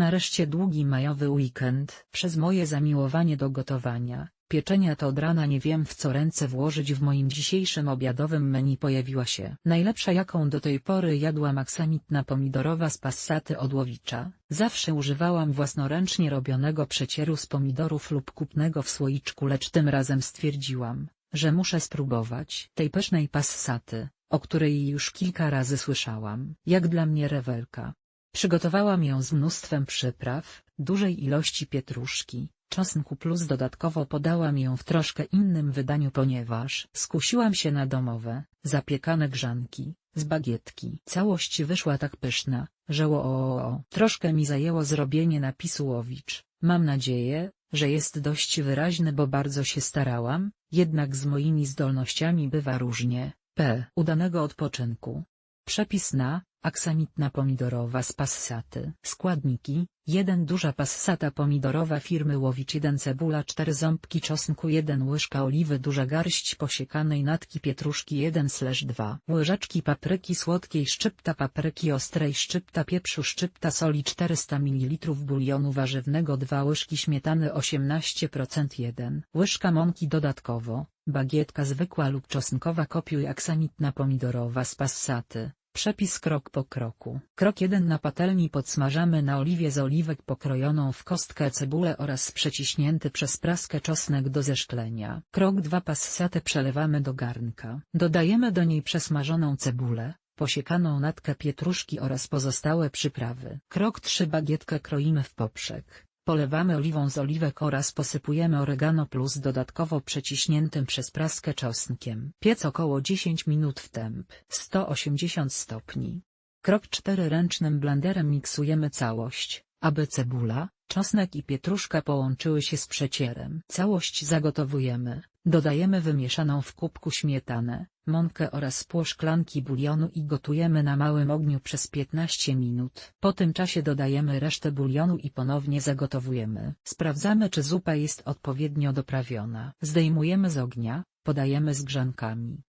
Nareszcie długi majowy weekend. Przez moje zamiłowanie do gotowania, pieczenia to od rana nie wiem w co ręce włożyć w moim dzisiejszym obiadowym menu pojawiła się najlepsza jaką do tej pory jadłam aksamitna pomidorowa z passaty od Łowicza. Zawsze używałam własnoręcznie robionego przecieru z pomidorów lub kupnego w słoiczku lecz tym razem stwierdziłam, że muszę spróbować tej pysznej passaty, o której już kilka razy słyszałam. Jak dla mnie rewelka. Przygotowałam ją z mnóstwem przypraw, dużej ilości pietruszki, czosnku plus dodatkowo podałam ją w troszkę innym wydaniu ponieważ skusiłam się na domowe, zapiekane grzanki, z bagietki. Całość wyszła tak pyszna, że o, o, o. troszkę mi zajęło zrobienie napisu Łowicz. Mam nadzieję, że jest dość wyraźny bo bardzo się starałam, jednak z moimi zdolnościami bywa różnie. P. Udanego odpoczynku. Przepis na aksamitna pomidorowa z passaty. Składniki 1 duża passata pomidorowa firmy Łowicz 1 cebula 4 ząbki czosnku 1 łyżka oliwy duża garść posiekanej natki pietruszki 1 2 łyżeczki papryki słodkiej szczypta papryki ostrej szczypta pieprzu szczypta soli 400 ml bulionu warzywnego 2 łyżki śmietany 18% 1 łyżka mąki dodatkowo, bagietka zwykła lub czosnkowa kopiuj aksamitna pomidorowa z passaty. Przepis krok po kroku. Krok 1 Na patelni podsmażamy na oliwie z oliwek pokrojoną w kostkę cebulę oraz przeciśnięty przez praskę czosnek do zeszklenia. Krok 2 Passatę przelewamy do garnka. Dodajemy do niej przesmażoną cebulę, posiekaną natkę pietruszki oraz pozostałe przyprawy. Krok 3 Bagietkę kroimy w poprzek. Polewamy oliwą z oliwek oraz posypujemy oregano plus dodatkowo przeciśniętym przez praskę czosnkiem. Piec około 10 minut w temp 180 stopni. Krok 4 Ręcznym blenderem miksujemy całość, aby cebula, czosnek i pietruszka połączyły się z przecierem. Całość zagotowujemy, dodajemy wymieszaną w kubku śmietanę, mąkę oraz pół szklanki bulionu i gotujemy na małym ogniu przez 15 minut. Po tym czasie dodajemy resztę bulionu i ponownie zagotowujemy. Sprawdzamy czy zupa jest odpowiednio doprawiona. Zdejmujemy z ognia, podajemy z grzankami.